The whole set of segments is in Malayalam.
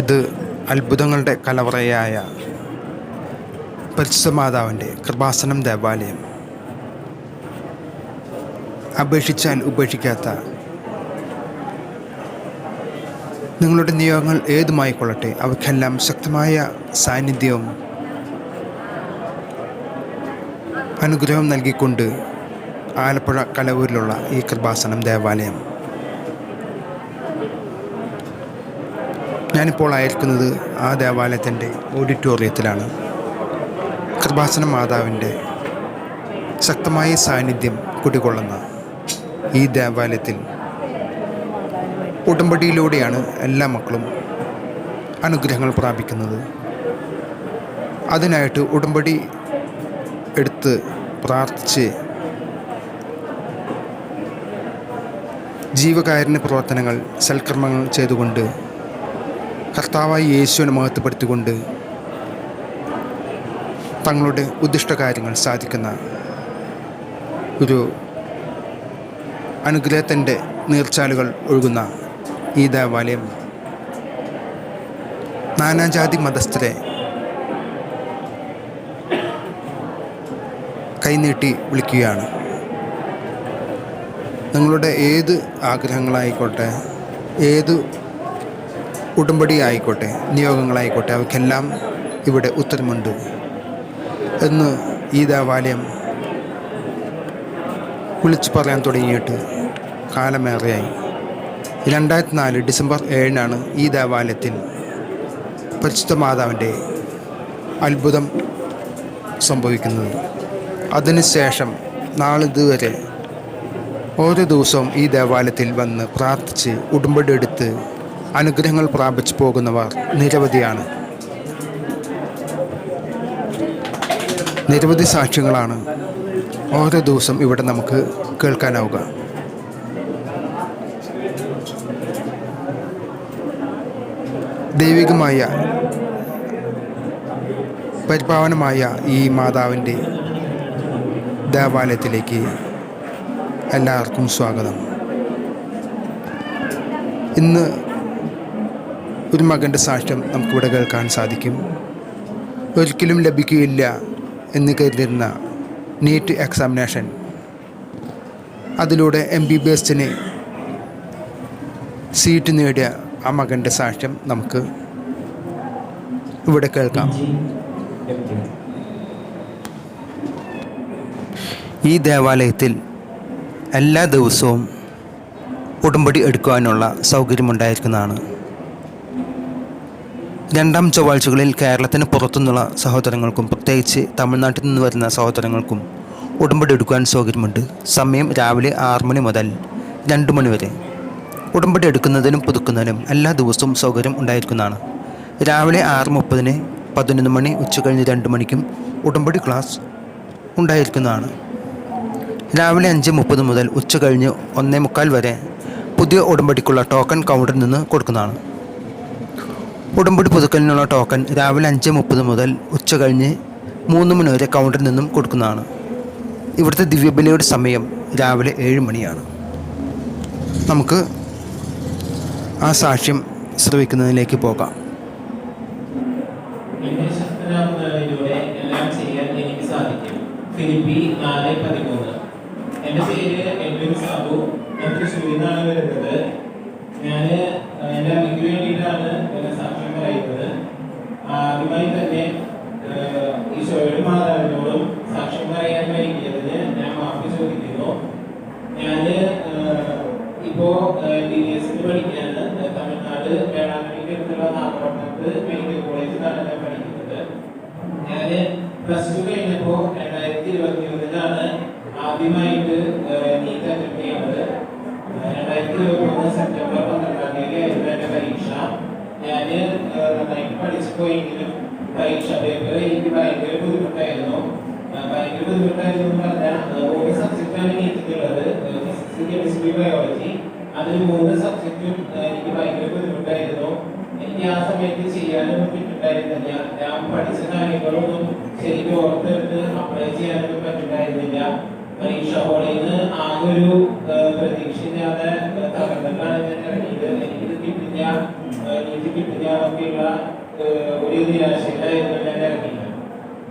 ഇത് അത്ഭുതങ്ങളുടെ കലവറയായ പരിശുദ്ധ മാതാവിന്റെ കൃപാസനം ദേവാലയം. അപേക്ഷിച്ചാൽ ഉപേക്ഷിക്കാത്ത നിങ്ങളുടെ നിയോഗങ്ങൾ ഏതുമായിക്കൊള്ളട്ടെ അവയ്ക്കെല്ലാം ശക്തമായ സാന്നിധ്യവും അനുഗ്രഹം നൽകിക്കൊണ്ട് ആലപ്പുഴ കലവൂരിലുള്ള ഈ കൃപാസനം ദേവാലയം. ഞാനിപ്പോൾ ആയിരിക്കുന്നത് ആ ദേവാലയത്തിന്റെ ഓഡിറ്റോറിയത്തിലാണ്. കൃപാസന മാതാവിന്റെ ശക്തമായ സാന്നിധ്യം കുടികൊള്ളുന്ന ഈ ദേവാലയത്തിൽ ഉടമ്പടിയിലൂടെയാണ് എല്ലാ മക്കളും അനുഗ്രഹങ്ങൾ പ്രാപിക്കുന്നത്. അതിനായിട്ട് ഉടമ്പടി എടുത്ത് പ്രാർത്ഥിച്ച് ജീവകാരുണ്യ പ്രവർത്തനങ്ങൾ സൽക്കർമ്മങ്ങൾ ചെയ്തുകൊണ്ട് കർത്താവായി യേശുവിനെ മഹത്വപ്പെടുത്തിക്കൊണ്ട് തങ്ങളുടെ ഉദ്ദിഷ്ട കാര്യങ്ങൾ സാധിക്കുന്ന ഒരു അനുഗ്രഹത്തിന്റെ നീർച്ചാലുകൾ ഒഴുകുന്ന ഈ ദേവാലയം. നാനാജാതി മതസ്ഥരെ കൈനീട്ടി വിളിക്കുകയാണ്. നിങ്ങളുടെ ഏത് ആഗ്രഹങ്ങളായിക്കോട്ടെ ഏത് ഉടമ്പടി ആയിക്കോട്ടെ നിയോഗങ്ങളായിക്കോട്ടെ അവയ്ക്കെല്ലാം ഇവിടെ ഉത്തരമുണ്ട്. എന്ന് ഈ ദേവാലയം വിളിച്ചു പറയാൻ തുടങ്ങിയിട്ട് കാലമേറെയായി. രണ്ടായിരത്തി നാല് ഡിസംബർ ഏഴിനാണ് ഈ ദേവാലയത്തിൽ പരിശുദ്ധ മാതാവിന്റെ അത്ഭുതം സംഭവിക്കുന്നത്. അതിനുശേഷം നാളിതുവരെ ഓരോ ദിവസവും ഈ ദേവാലയത്തിൽ വന്ന് പ്രാർത്ഥിച്ച് ഉടുമ്പടി എടുത്ത് അനുഗ്രഹങ്ങൾ പ്രാപിച്ചു പോകുന്നവർ നിരവധിയാണ്. നിരവധി സാക്ഷ്യങ്ങളാണ് ഓരോ ദിവസം ഇവിടെ നമുക്ക് കേൾക്കാനാവുക. ദൈവികമായ പരിപാവനമായ ഈ മാതാവിന്റെ ദേവാലയത്തിലേക്ക് എല്ലാവർക്കും സ്വാഗതം. ഇന്ന് ഒരു മകന്റെ സാക്ഷ്യം നമുക്കിവിടെ കേൾക്കാൻ സാധിക്കും. ഒരിക്കലും ലഭിക്കുകയില്ല എന്ന് കരുതിരുന്ന നീറ്റ് എക്സാമിനേഷൻ. അതിലൂടെ എം ബി ബി എസിന് സീറ്റ് നേടിയ ആ മകന്റെ സാക്ഷ്യം നമുക്ക് ഇവിടെ കേൾക്കാം. ഈ ദേവാലയത്തിൽ എല്ലാ ദിവസവും ഉടമ്പടി എടുക്കുവാനുള്ള സൗകര്യമുണ്ടായിരിക്കുന്നതാണ്. രണ്ടാം ചൊവ്വാഴ്ചകളിൽ കേരളത്തിന് പുറത്തുനിന്നുള്ള സഹോദരങ്ങൾക്കും പ്രത്യേകിച്ച് തമിഴ്നാട്ടിൽ നിന്ന് വരുന്ന സഹോദരങ്ങൾക്കും ഉടമ്പടി എടുക്കുവാൻ സൗകര്യമുണ്ട്. സമയം രാവിലെ ആറ് മണി മുതൽ രണ്ട് മണി വരെ. ഉടമ്പടി എടുക്കുന്നതിനും പുതുക്കുന്നതിനും എല്ലാ ദിവസവും സൗകര്യം ഉണ്ടായിരിക്കുന്നതാണ്. രാവിലെ ആറ് മുപ്പതിന് പതിനൊന്ന് മണി ഉച്ച കഴിഞ്ഞ് രണ്ട് മണിക്കും ഉടമ്പടി ക്ലാസ് ഉണ്ടായിരിക്കുന്നതാണ്. രാവിലെ അഞ്ച് മുപ്പത് മുതൽ ഉച്ച കഴിഞ്ഞ് ഒന്നേ മുക്കാൽ വരെ പുതിയ ഉടമ്പടിക്കുള്ള ടോക്കൺ കൗണ്ടറിൽ നിന്ന് കൊടുക്കുന്നതാണ്. ഉടമ്പടി പുതുക്കലിനുള്ള ടോക്കൺ രാവിലെ അഞ്ച് മുപ്പത് മുതൽ ഉച്ച കഴിഞ്ഞ് മൂന്ന് മണി വരെ കൗണ്ടറിൽ നിന്നും കൊടുക്കുന്നതാണ്. ഇവിടുത്തെ ദിവ്യബലിയുടെ സമയം രാവിലെ ഏഴ് മണിയാണ്. നമുക്ക് ആ സാക്ഷ്യം ശ്രവിക്കുന്നതിലേക്ക് പോകാം. എഡ്വിൻ സാബു. ഞാൻ അമ്മയ്ക്ക് വേണ്ടിയിട്ടാണ് എന്റെ പറയുന്നത് ആദ്യമായി തന്നെ ഈശോയുടെ മാതാവിനോടും സാക്ഷ്യം പറയാൻ വൈകിയതിന് ഞാൻ മാഫി ചോദിക്കുന്നു. ഞാൻ ഇപ്പോ ഡി എസ് പഠിക്കുകയാണ്. തമിഴ്നാട് വേളാങ്കണ്ണിക്ക് അടുത്തുള്ള നാഗപട്ടണത്ത് മെഡിക്കൽ കോളേജിലാണ് ഞാൻ പഠിക്കുന്നത് ഞാൻ പ്ലസ് ടു കഴിഞ്ഞപ്പോൾ രണ്ടായിരത്തി ഇരുപത്തി ഒന്നിലാണ് ആദ്യമായിട്ട് നീറ്റ് അറ്റൻഡ് ചെയ്യുന്നത് രണ്ടായിരത്തി ഇരുപത്തി ഒന്ന് സെപ്റ്റംബർ പന്ത്രണ്ടാം തീയതി ആയിരുന്നു എന്റെ പരീക്ഷ ഞാൻ പോയെങ്കിലും പരീക്ഷ പേപ്പർ എനിക്ക് ഭയങ്കര ബുദ്ധിമുട്ടായിരുന്നു. ഭയങ്കര ബുദ്ധിമുട്ടായിരുന്നു എന്ന് പറഞ്ഞാൽ മൂന്ന് സബ്ജക്റ്റാണ് നീറ്റിട്ടുള്ളത് ഫിസിക്സ് കെമിസ്ട്രി ബയോളജി അതിൽ മൂന്ന് സബ്ജക്റ്റും എനിക്ക് ഭയങ്കര ബുദ്ധിമുട്ടായിരുന്നു. എനിക്ക് ആ സമയത്ത് ചെയ്യാനൊന്നും പറ്റുണ്ടായിരുന്നില്ല ഞാൻ പഠിച്ച കാര്യങ്ങളൊന്നും ശരിക്കും ഓർത്തെടുത്ത് അപ്ലൈ ചെയ്യാനൊന്നും പറ്റുണ്ടായിരുന്നില്ല പരീക്ഷ ഹോളിൽ നിന്ന് ആകെ ഒരു പ്രതീക്ഷയില്ലാതെ തകർന്നിട്ടാണ് ഞാൻ ഇറങ്ങിയത്. എനിക്കിത് കിട്ടില്ല. എനിക്ക് കിട്ടില്ല എന്നൊക്കെയുള്ള ഒരു നിരാശയിലായിരുന്നു ഞാൻ ഇറങ്ങിയത്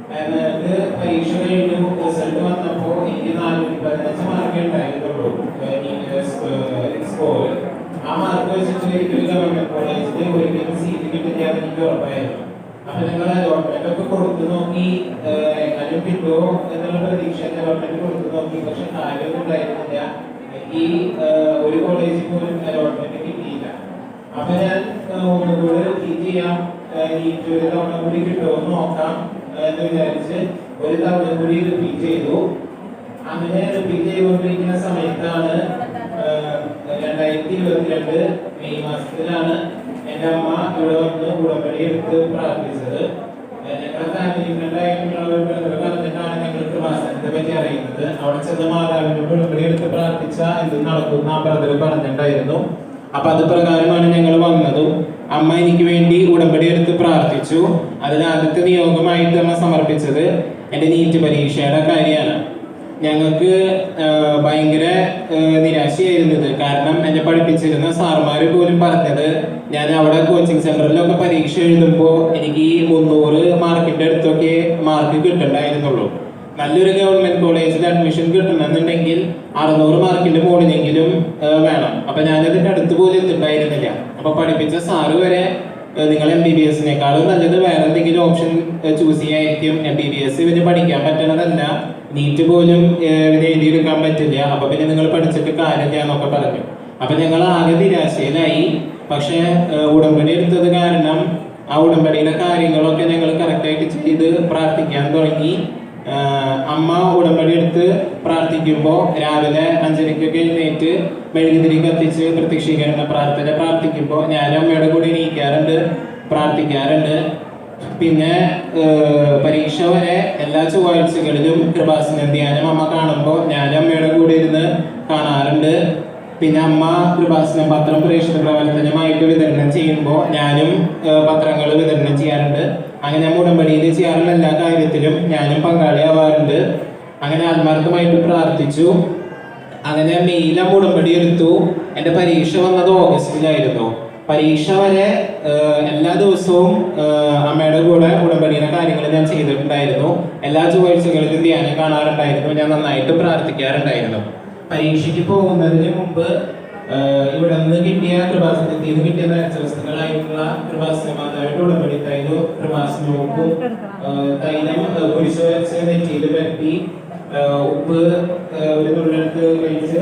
കാരണം എനിക്ക് പരീക്ഷ കഴിഞ്ഞു റിസൾട്ട് വന്നപ്പോൾ എനിക്ക് നാനൂറ്റി പതിനഞ്ച് മാർക്ക് ഉണ്ടായിരുന്നുള്ളൂ സ്കോർ ആ മാർക്ക് വെച്ചിട്ട് എനിക്കൊരു ഗവൺമെന്റ് കോളേജിൽ ഒരിക്കലും സീറ്റ് കിട്ടില്ല എനിക്ക് ഉറപ്പായിരുന്നു അപ്പൊ നിങ്ങൾ ഗവൺമെന്റ് ഒക്കെ കൊടുത്തു നോക്കി എങ്ങാനും കിട്ടുമോ എന്നുള്ള പ്രതീക്ഷ ഗവൺമെന്റ് കൊടുത്തു നോക്കി പക്ഷെ കാര്യമൊന്നും ഉണ്ടായിരുന്നില്ല ഈ ഒരു കോളേജിൽ പോലും അലോട്ട്മെന്റ് കിട്ടിയില്ല. അപ്പൊ ഞാൻ ഒന്നുകൂടെ ചെയ്യാം. നീറ്റ് ഒരു തവണ കൂടി കിട്ടുമോ നോക്കാം. എന്ന് വിചാരിച്ച് ഒരു തവണ കൂടി റിപ്പീറ്റ് ചെയ്തു. അങ്ങനെ റിപ്പീറ്റ് ചെയ്തുകൊണ്ടിരിക്കുന്ന സമയത്താണ് രണ്ടായിരത്തി ഇരുപത്തിരണ്ട് മെയ് മാസത്തിലാണ് എന്റെ അമ്മ ഇവിടെ വന്ന് ഉടമ്പടി എടുത്ത് പ്രാർത്ഥിച്ചത് അവിടെ എടുത്ത് പ്രാർത്ഥിച്ച എന്ത് നടക്കുന്ന ആ ബ്രദർ പറഞ്ഞിട്ടുണ്ടായിരുന്നു അപ്പൊ അത് പ്രകാരമാണ് ഞങ്ങൾ വന്നതും. അമ്മ എനിക്ക് വേണ്ടി ഉടമ്പടി എടുത്ത് പ്രാർത്ഥിച്ചു. അതിന് ആദ്യത്തെ നിയോഗമായിട്ട് അമ്മ സമർപ്പിച്ചത്. എന്റെ നീറ്റ് പരീക്ഷയുടെ കാര്യമാണ്. ഞങ്ങൾക്ക് ഭയങ്കര നിരാശയായിരുന്നു നിരാശയായിരുന്നത് കാരണം എന്നെ പഠിപ്പിച്ചിരുന്ന സാർമാർ പോലും പറഞ്ഞത് ഞാൻ അവിടെ കോച്ചിങ് സെന്ററിലൊക്കെ പരീക്ഷ എഴുതുമ്പോൾ എനിക്ക് ഈ മുന്നൂറ് മാർക്കിന്റെ അടുത്തൊക്കെ മാർക്ക് കിട്ടണ്ടായിരുന്നുള്ളൂ. നല്ലൊരു ഗവൺമെന്റ് കോളേജിൽ അഡ്മിഷൻ കിട്ടണമെന്നുണ്ടെങ്കിൽ അറുന്നൂറ് മാർക്കിന്റെ മുകളിലെങ്കിലും വേണം. അപ്പൊ ഞാനതിന്റെ അടുത്ത് പോലും എത്തിണ്ടായിരുന്നില്ല. അപ്പൊ പഠിപ്പിച്ച സാറ് വരെ നിങ്ങൾ എം ബി ബി എസിനേക്കാളും നല്ലത് വേറെ എന്തെങ്കിലും ഓപ്ഷൻ ചൂസ് ചെയ്യായിരിക്കും. എം ബി ബി എസ് ഇവന് പഠിക്കാൻ പറ്റണതല്ല. നീറ്റ് പോലും ഇവന് എഴുതിയെടുക്കാൻ പറ്റില്ല. അപ്പൊ പിന്നെ നിങ്ങൾ പഠിച്ചിട്ട് കാര്യമില്ല എന്നൊക്കെ പറഞ്ഞു. അപ്പൊ ഞങ്ങൾ ആകെ നിരാശയിലായി. പക്ഷെ ഉടമ്പടി എടുത്തത് കാരണം ആ ഉടമ്പടിയിലെ കാര്യങ്ങളൊക്കെ ഞങ്ങൾ കറക്റ്റായിട്ട് ചെയ്ത് പ്രാർത്ഥിക്കാൻ തുടങ്ങി. അമ്മ ഉടമ്പടി എടുത്ത് പ്രാർത്ഥിക്കുമ്പോൾ രാവിലെ അഞ്ചരയ്ക്കൊക്കെ എഴുന്നേറ്റ് മെഴുകുതിരി കത്തിച്ച് പ്രത്യക്ഷീകരണ പ്രാർത്ഥന പ്രാർത്ഥിക്കുമ്പോൾ ഞാൻ അമ്മയുടെ കൂടെ എണീക്കാറുണ്ട് പ്രാർത്ഥിക്കാറുണ്ട്. പിന്നെ പരീക്ഷ വരെ എല്ലാ ചൊവ്വാഴ്ചകളിലും കൃപാസന ധ്യാനം അമ്മ കാണുമ്പോൾ ഞാൻ അമ്മയുടെ കൂടെ ഇരുന്ന് കാണാറുണ്ട്. പിന്നെ അമ്മ കൃപാസനം പത്രം പ്രേക്ഷിത പ്രവർത്തനമായിട്ട് വിതരണം ചെയ്യുമ്പോൾ ഞാനും പത്രങ്ങൾ വിതരണം ചെയ്യാറുണ്ട്. അങ്ങനെ ഉടമ്പടിയിൽ ചെയ്യാറുള്ള എല്ലാ കാര്യത്തിലും ഞാനും പങ്കാളിയാവാറുണ്ട്. അങ്ങനെ ആത്മാർത്ഥമായിട്ട് പ്രാർത്ഥിച്ചു. അങ്ങനെ അമ്മ ഉടമ്പടി എടുത്തു. എന്റെ പരീക്ഷ വന്നത് ഓഗസ്റ്റിലായിരുന്നു. പരീക്ഷ വരെ എല്ലാ ദിവസവും അമ്മയുടെ കൂടെ ഉടമ്പടിയുടെ കാര്യങ്ങൾ ഞാൻ ചെയ്തിട്ടുണ്ടായിരുന്നു. എല്ലാ ചൊവ്വാഴ്ചകളിലും ധ്യാനം കാണാറുണ്ടായിരുന്നു. ഞാൻ നന്നായിട്ട് പ്രാർത്ഥിക്കാറുണ്ടായിരുന്നു. പരീക്ഷയ്ക്ക് പോകുന്നതിന് മുമ്പ് ഇവിടെ നിന്ന് കിട്ടിയ കൃപാസനത്തിൽ നിന്ന് കിട്ടിയ നേർച്ചവസ്തുക്കളായിട്ടുള്ള കൃപാസന ഉടമ്പടി തൈലോ കൃപാസനവും തൈലം കുരിശ് വെച്ച് നെറ്റിയിൽ പരത്തി ഉപ്പ് ഒരു തൊഴിലെടുത്ത് കഴിച്ച്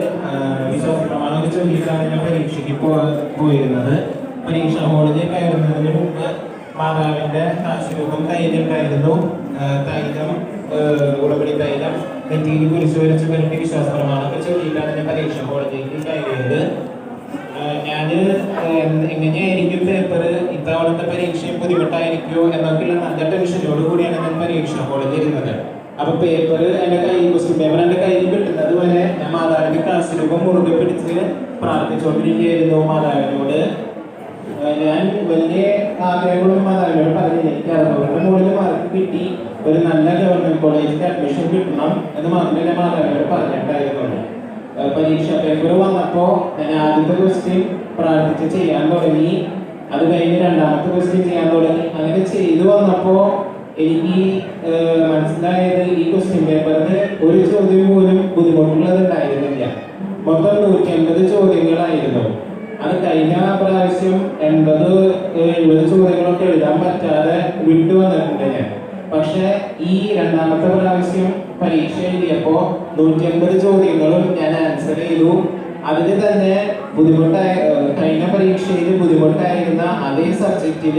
വിശ്വാസ പ്രമാണം ചൊല്ലിയിട്ടാണ് ഞാൻ പരീക്ഷയ്ക്ക് പോയിരുന്നത്. പരീക്ഷാ ഹോളിൽ കയറുന്നതിന് മുമ്പ് മാതാവിന്റെ കാശുരൂപം തൈലുണ്ടായിരുന്നു ആഹ് തൈലം ആഹ് ഉടമ്പടി തൈലം നെറ്റിയിൽ കുരിശ് വരച്ച് പരത്തി വിശ്വാസ പ്രമാണമൊക്കെ ചൊല്ലിയിട്ടാണ് ഞാൻ പരീക്ഷ ഹോളിലേക്ക് കയറിയത്. ഞാൻ എങ്ങനെയായിരിക്കും പേപ്പർ ഇത്തവണത്തെ പരീക്ഷയും ബുദ്ധിമുട്ടായിരിക്കുമോ എന്നൊക്കെയുള്ള നല്ല ടെൻഷനോട് കൂടിയാണ് ഞാൻ പരീക്ഷ ഹോളിൽ ഇരുന്നത്. അപ്പൊ പേപ്പർ എന്റെ കയ്യിൽ ക്വസ്റ്റ്യൻ പേപ്പർ എന്റെ കയ്യിൽ കിട്ടുന്നത് വരെ ഞാൻ മാതാവിന്റെ ക്ലാസ് രൂപം മുറുകെ പിടിച്ച് പ്രാർത്ഥിച്ചുകൊണ്ടിരിക്കുകയായിരുന്നു മാതാവിനോട്. ഞാൻ വലിയ ആഗ്രഹങ്ങളൊന്നും മാതാവിനോട് പറഞ്ഞില്ല. എനിക്ക് അറുപത് മുകളിൽ മാർക്ക് കിട്ടി. ഒരു നല്ല ഗവൺമെന്റ് കോളേജിൽ അഡ്മിഷൻ കിട്ടണം എന്ന് മാത്രമേ മാതാപിതാക്കൾ ഏഹ് പരീക്ഷ പേപ്പർ വന്നപ്പോ ഞാൻ ആദ്യത്തെ ക്വസ്റ്റ്യൻ പ്രാർത്ഥിച്ച് ചെയ്യാൻ തുടങ്ങി. അത് കഴിഞ്ഞ് രണ്ടാമത്തെ ക്വസ്റ്റ്യൻ ചെയ്യാൻ തുടങ്ങി. അങ്ങനെ ചെയ്തു വന്നപ്പോ എനിക്ക് മനസ്സിലായത് ഈ ക്വസ്റ്റ്യൻ പേപ്പറിന് ഒരു ചോദ്യം പോലും ബുദ്ധിമുട്ടുള്ളത് ഉണ്ടായിരുന്നില്ല മൊത്തം നൂറ്റി അൻപത് ചോദ്യങ്ങളായിരുന്നു. അത് കഴിഞ്ഞ പ്രാവശ്യം എൺപത് എഴുപത് ചോദ്യങ്ങളൊക്കെ എഴുതാൻ പറ്റാതെ വിട്ടു വന്നിട്ടുണ്ട് ഞാൻ. പക്ഷെ ഈ രണ്ടാമത്തെ പ്രാവശ്യം പരീക്ഷ എഴുതിയപ്പോ നൂറ്റി അൻപത് ചോദ്യങ്ങളും ഞാൻ ആൻസർ ചെയ്തു. അതിന് തന്നെ ബുദ്ധിമുട്ടായ കഴിഞ്ഞ പരീക്ഷയിൽ ബുദ്ധിമുട്ടായിരുന്ന അതേ സബ്ജക്റ്റിൽ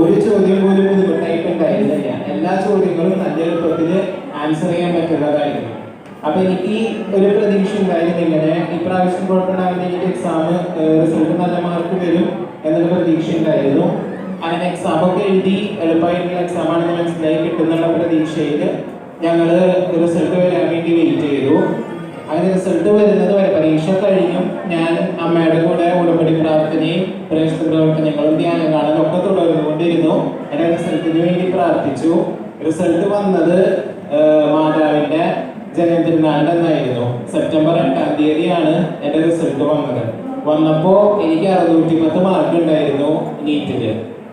ഒരു ചോദ്യം പോലും ബുദ്ധിമുട്ടായിട്ടുണ്ടായിരുന്നില്ല. എല്ലാ ചോദ്യങ്ങളും നല്ല എളുപ്പത്തിൽ ആൻസർ ചെയ്യാൻ പറ്റുന്നതായിരുന്നു അപ്പൊ എനിക്ക് ഒരു പ്രതീക്ഷ ഉണ്ടായിരുന്നു ഇങ്ങനെ ഇപ്രാവശ്യം കുഴപ്പമുണ്ടാകുന്ന എക്സാം റിസൾട്ട് നല്ല മാർക്ക് വരും എന്നൊരു പ്രതീക്ഷ ഉണ്ടായിരുന്നു. അങ്ങനെ എക്സാം ഒക്കെ എഴുതി എളുപ്പമായിട്ടുള്ള എക്സാം ആണെന്ന് മനസ്സിലായി കിട്ടുന്നുള്ള പ്രതീക്ഷയിൽ ഞങ്ങൾ റിസൾട്ട് വരാൻ വേണ്ടി വെയിറ്റ് ചെയ്തു. അങ്ങനെ റിസൾട്ട് വരുന്നത് വരെ പരീക്ഷ കഴിഞ്ഞും ഞാൻ അമ്മയുടെ കൂടെ ഉടമ്പടി പ്രാർത്ഥനയും പ്രേക്ഷിത പ്രവർത്തനങ്ങളും ധ്യാനം കാണലും ഒക്കെ തുടർന്നുകൊണ്ടിരുന്നു. എന്റെ റിസൾട്ടിന് വേണ്ടി പ്രാർത്ഥിച്ചു. റിസൾട്ട് വന്നത് മാതാവിന്റെ അന്നായിരുന്നു സെപ്റ്റംബർ എട്ടാം തീയതിയാണ് എന്റെ റിസൾട്ട് വന്നത്. വന്നപ്പോൾ എനിക്ക് അറുന്നൂറ്റി പത്ത് മാർക്ക് ഉണ്ടായിരുന്നു നീറ്റിൽ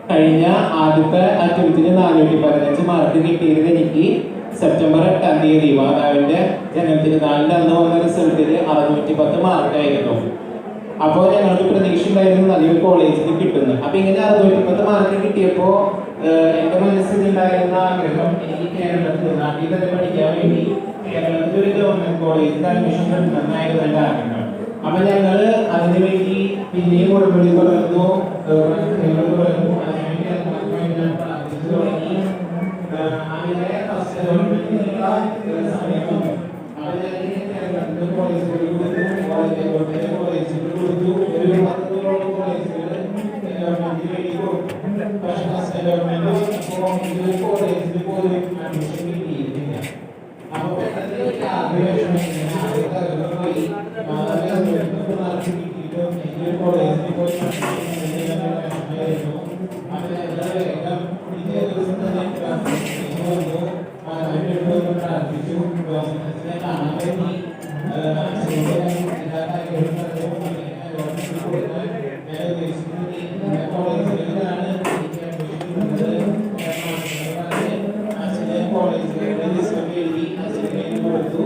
കഴിഞ്ഞ ആദ്യത്തെ അറ്റംപ്റ്റിന് നാനൂറ്റി പതിനഞ്ച് മാർക്ക് കിട്ടിയത് എനിക്ക് സെപ്റ്റംബർ എട്ടാം തീയതി മാതാവിന്റെ ജന്മതിരുനാളിന്റെ അന്ന് വന്ന റിസൾട്ടിൽ അറുന്നൂറ്റി പത്ത് മാർക്കായിരുന്നു അപ്പോൾ ഞങ്ങൾക്ക് പ്രതീക്ഷ ഉണ്ടായിരുന്നു നല്ലൊരു കോളേജിൽ കിട്ടുന്നു അപ്പൊ ഇങ്ങനെ അറുന്നൂറ്റി പത്ത് മാർക്ക് കിട്ടിയപ്പോ എന്റെ മനസ്സിൽ ഉണ്ടായിരുന്ന ആഗ്രഹം എനിക്ക് കേരളത്തിൽ നാട്ടിൽ തന്നെ പഠിക്കാൻ വേണ്ടി കേരളത്തിൽ ഒരു ഗവൺമെന്റ് കോളേജിൽ അഡ്മിഷൻ കിട്ടണമെന്നായിരുന്നു എന്റെ ആഗ്രഹം. അപ്പൊ ഞങ്ങൾ അതിനുവേണ്ടി പിന്നെയും ഉടമ്പടി തുടർന്നു. തുടർന്നു. പ്രാർത്ഥിച്ചു തുടങ്ങി ഏഹ്, അങ്ങനെ ഫസ്റ്റ് ഗവൺമെന്റിനുള്ള സമയം വന്നു അപ്പൊ ഞാൻ കേരളത്തിൽ കോളേജുകളിൽ കൊടുത്തു കോളേജ് കോളേജിൽ കൊടുത്തു ഒരു പത്തോളം കോളേജുകൾ ഗവൺമെന്റിന് വേണ്ടി കൊടുത്തു പക്ഷേ ഫസ്റ്റ് ഗവൺമെന്റ് അപ്പോൾ ഇത് കോളേജിൽ പോലും അഡ്മിഷൻ കിട്ടിയിരുന്നില്ല അപ്പൊ പെട്ടെന്ന് എനിക്ക് ആഗ്രഹം പോയി മാതാപിതാക്കൾ കിട്ടിയിട്ടും എനിക്ക് കോളേജിൽ പോയി വിഷമമായിരുന്നു അപ്പൊ ഞങ്ങൾ വേഗം പിറ്റേ ദിവസം തന്നെ പ്രാർത്ഥിച്ചു വന്നു മാതാപിതാക്കളോട് പ്രാർത്ഥിച്ചു ഗവൺമെന്റിനെ കാണാൻ വേണ്ടി അച്ഛനോട് എല്ലാ കാര്യങ്ങളും പറഞ്ഞു ഞാൻ ഉദ്ദേശിക്കുന്നത് കോളേജിലാണ് എനിക്ക് അഡ്മിഷൻ കോളേജിൽ ലിസ്റ്റ് എഴുതി അച്ഛനെ കൊടുത്തു.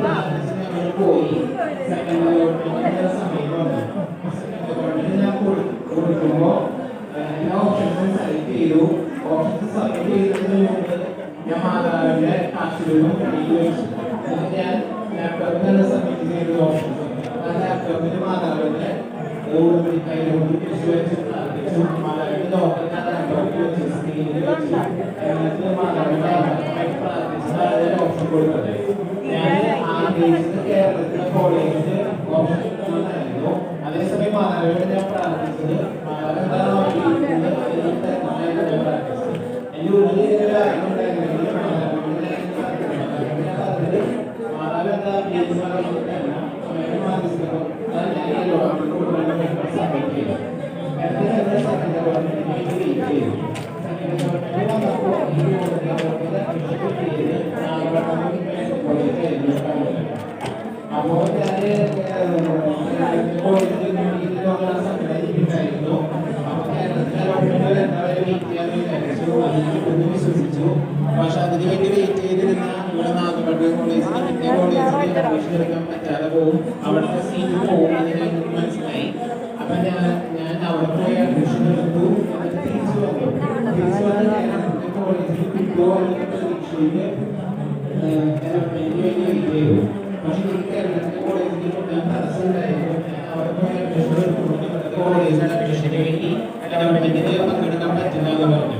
പ്രാർത്ഥിച്ചു പോയി. കൊടുക്കുമ്പോ എല്ലാ ഓപ്ഷൻസും സെലക്ട് ചെയ്തു. ഓപ്ഷൻസ് സെലക്ട് ചെയ്തതിന് മുമ്പ് ഞാൻ മാതാവിന്റെ ആശീർവാദം കയ്യിൽ വെച്ചു. Yeah. കിട്ടുമെന്ന് വിശ്വസിച്ചു പക്ഷെ അതിന് വേണ്ടി വെയിറ്റ് ചെയ്തിരുന്ന ഇവിടെ നാഗപ്പള്ളി കോളേജിൽ കിട്ടിയ കോളേജിൽ അഡ്മിഷൻ എടുക്കാൻ പറ്റാതെ പോകും അവിടുത്തെ സീറ്റ് പോകും ഞങ്ങൾക്ക് മനസ്സിലായി. അപ്പൊ ഞാൻ ഞാൻ അവിടെ പോയി അഡ്മിഷൻ എടുത്തു. എന്നിട്ട് തിരിച്ചു വന്നു. തിരിച്ചു വന്ന് കേരളത്തിലെ കോളേജിൽ കിട്ടുമോ എന്നുള്ള പ്രതീക്ഷയിൽ പക്ഷെ എനിക്ക് കേരളത്തിലെ കോളേജിൽ കൊണ്ടുപോകാൻ തടസ്സമുണ്ടായിരുന്നു അവിടെ പോയി അഡ്മിഷൻ എടുത്തു. കോളേജിൽ അഡ്മിഷന് വേണ്ടി ഗവൺമെന്റിന് പങ്കെടുക്കാൻ പറ്റില്ല എന്ന് പറഞ്ഞു.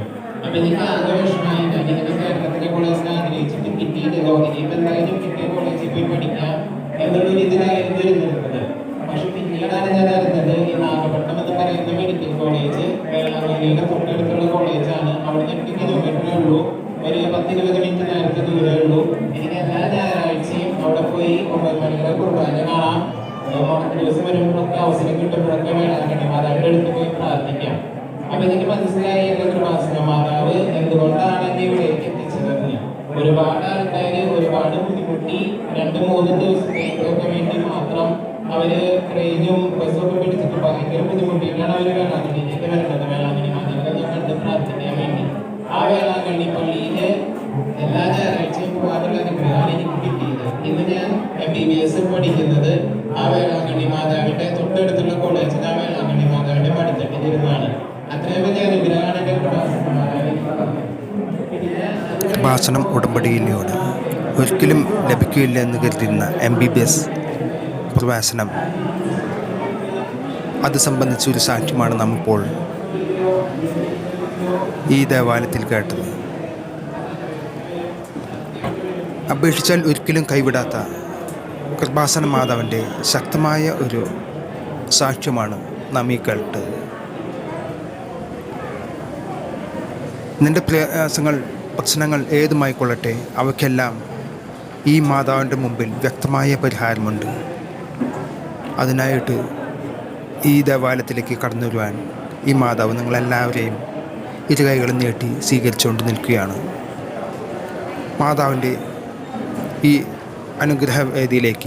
എനിക്ക് ആഘോഷമായി കഴിഞ്ഞ കേരളത്തിലെ കോളേജിൽ ആഗ്രഹിച്ചിട്ട് കിട്ടിയില്ലല്ലോ ഇനിയിപ്പോ എന്തായാലും കിട്ടിയ കോളേജിൽ പോയി പഠിക്കാം എന്നുള്ളൊരു ഇതിലായിരുന്നു ഇരുന്നിരുന്നത് പക്ഷെ പിന്നീടാണ് ഞാൻ അറിഞ്ഞത് ഈ നാഗപട്ടണം എന്ന് പറയുന്ന മെഡിക്കൽ കോളേജ് വേളാങ്കണ്ണിയുടെ തൊട്ടടുത്തുള്ള കോളേജാണ് അവിടെ എട്ട് കിലോമീറ്ററേ ഉള്ളൂ ഒരു പത്തിരുപത് മിനിറ്റ് നേരത്തെ ദൂരേ ഉള്ളൂ എനിക്ക് എല്ലാ ഞായറാഴ്ചയും അവിടെ പോയി ഒമ്പത് മണിക്കൂർ കുർബാന കാണാം ദിവസം വരുമ്പോഴൊക്കെ അവസരം കിട്ടുമ്പോഴൊക്കെ വേളാങ്കണ്ണി മാതാവിന്റെ അടുത്ത് പോയി പ്രാർത്ഥിക്കാം അപ്പൊ എനിക്ക് മനസ്സിലായി എന്റെ കൃപാസന മാതാവ് എന്തുകൊണ്ടാണ് എന്നെ ഇവിടേക്ക് എത്തിച്ചതെന്ന് ഒരുപാട് ആൾക്കാര് ഒരുപാട് ബുദ്ധിമുട്ടി രണ്ട് മൂന്ന് ദിവസത്തേക്കൊക്കെ വേണ്ടി മാത്രം അവർ ട്രെയിനും ബസ്സും ഒക്കെ പിടിച്ചിട്ട് ഭയങ്കര ബുദ്ധിമുട്ടിയിട്ടാണ് അവർ വേളാങ്കണ്ണിയിലേക്ക് വരുന്നത് കൃപാസനം ഉടമ്പടിയിലൂടെ ഒരിക്കലും ലഭിക്കില്ല എന്ന് കരുതിയിരുന്ന എം ബി ബി എസ് പ്രവാസനം അത് സംബന്ധിച്ച ഒരു സാക്ഷ്യമാണ് നാം ഇപ്പോൾ ഈ ദേവാലയത്തിൽ കേട്ടത്. അപേക്ഷിച്ചാൽ ഒരിക്കലും കൈവിടാത്ത കൃപാസന മാതാവിന്റെ ശക്തമായ ഒരു സാക്ഷ്യമാണ് നാം ഈ കേട്ടത്. നിന്റെ പ്രയാസങ്ങൾ പ്രശ്നങ്ങൾ ഏതുമായിക്കൊള്ളട്ടെ അവയ്ക്കെല്ലാം ഈ മാതാവിന്റെ മുമ്പിൽ വ്യക്തമായ പരിഹാരമുണ്ട്. അതിനായിട്ട് ഈ ദേവാലയത്തിലേക്ക് കടന്നു വരുവാൻ ഈ മാതാവ് നിങ്ങളെല്ലാവരെയും ഇരുകൈകളും നീട്ടി സ്വീകരിച്ചുകൊണ്ട് നിൽക്കുകയാണ്. മാതാവിന്റെ ഈ അനുഗ്രഹ വേദിയിലേക്ക്